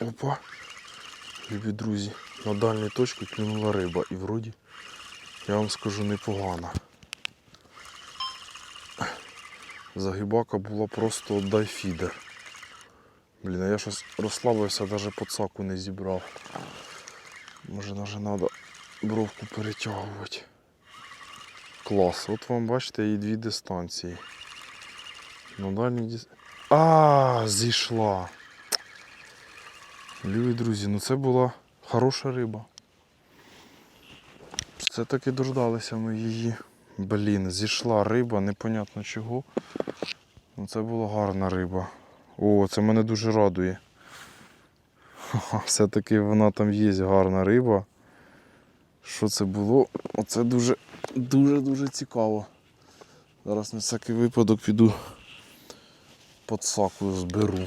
Опа. Любі друзі, на дальній точці клюнула риба. І вроді, я вам скажу, непогана. Загибака була просто дай фідер. Блін, а я щось розслабився, навіть подсаку не зібрав. Може навіть треба бровку перетягувати. Клас. От вам бачите і дві дистанції. На дальній дис... А, зійшла. Любі друзі, ну це була хороша риба. Все-таки дождалися ми її. Блін, зійшла риба, непонятно чого. Ну це була гарна риба. О, це мене дуже радує. Все-таки вона там є гарна риба. Що це було? Оце дуже дуже-дуже цікаво. Зараз на всякий випадок піду подсаку зберу.